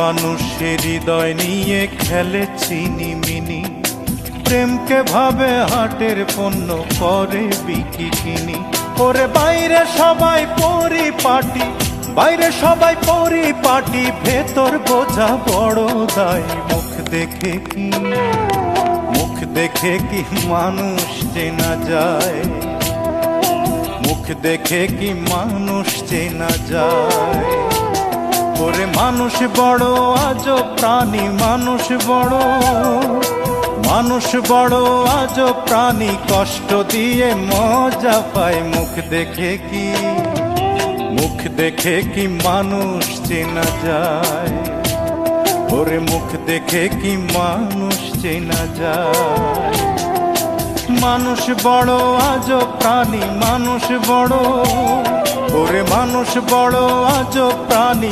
মানুষের হৃদয় নিয়ে খেলে চিনি মিনি। প্রেমকে ভাবে হাটের পণ্য, করে বিকি কিনি। ওরে বাইরে সবাই পরি পাটি বাইরে সবাই পরি পাটি ভেতর বোঝা বড় দায়, মুখ দেখে কি? মুখ দেখে কি মানুষ চেনা যায়? মুখ দেখে কি মানুষ চেনা যায়? ওরে মানুষ বড়, আজ প্রাণী মানুষ বড়। মানুষ বড়, আজ প্রাণী কষ্ট দিয়ে মজা পায়। মুখ দেখে কি, মুখ দেখে কি মানুষ চেনা যায়? ওরে মুখ দেখে কি মানুষ চেনা যায়? মানুষ বড়, আজ প্রাণী মানুষ বড়। ওরে মানুষ বড়, আজ প্রাণী